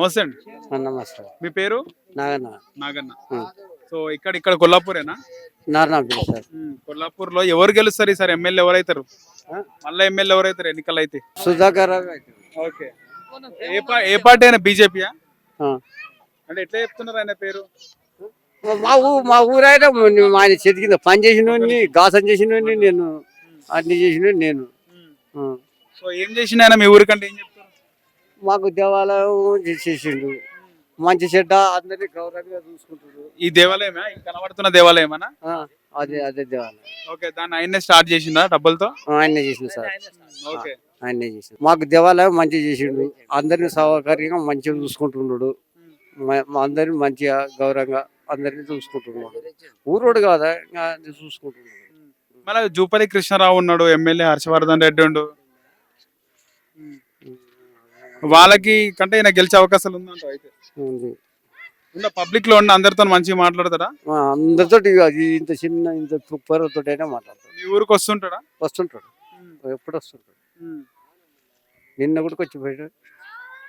నమస్తే అండి. నమస్కారం మీ పేరు? నాగన్న. నాగన్న. సో ఇక్కడ ఇక్కడ కొల్లాపూరేనా? నారాయణ సార్. కొల్లాపూర్లో ఎవరు గెలుస్తారు ఈసారి? ఎమ్మెల్యే ఎవరైతారు? మళ్ళీ ఎమ్మెల్యే ఎవరైతారు ఎన్నికలు అయితే? సుధాకర్ ఓకే. ఏ పార్టీ అయినా బీజేపీయా. అంటే ఎట్లా చెప్తున్నారు ఆయన పేరు? మా ఊ మా ఊరైనా ఆయన చేతి కింద పని చేసిన గాసం చేసిన నేను అన్ని చేసిన నేను. సో ఏం చేసిండు ఆయన మీ ఊరికంటే? ఏం మాకు దేవాలయం చేసిండు మంచి చెడ్డ అందరినీ గౌరవంగా చూసుకుంటాడు ఈ దేవాలయమా? ఈ కనబడుతున్న దేవాలయమనా? ఆ, అదే అదే దేవాలయం. ఓకే దాన్ని ఆయన్నే స్టార్ట్ చేసిందా డబ్బులతో? ఆయనే చేసిన సార్. ఓకే. ఆయనే చేసిన మాకు దేవాలయం మంచిగా చేసిండు. అందరిని సౌకర్యంగా మంచిగా చూసుకుంటున్నాడు మ- మా అందరిని మంచిగా గౌరవంగా అందరిని చూసుకుంటున్నాడు ఊరోడు కాదా? ఇంకా చూసుకుంటున్నాడు మళ్ళీ జూపల్లి కృష్ణారావు ఉన్నాడు ఎమ్మెల్యే హర్షవర్ధన్ రెడ్డి ఉండు. వాళ్ళకి కంటే ఈయన గెలిచే అవకాశాలు ఉందంట అయితే? ఉంది? ఉన్న పబ్లిక్లో ఉన్న అందరితో మంచిగా మాట్లాడతాడా? ఆ, అందరితోటి అది ఇంత చిన్న ఇంత తుప్పరతో అయినా మాట్లాడతాడు. మీ ఊరికి వస్తుంటాడా? వస్తుంటాడు. ఎప్పుడు వస్తుంటాడు. నిన్న కూడా వచ్చి పోయాడు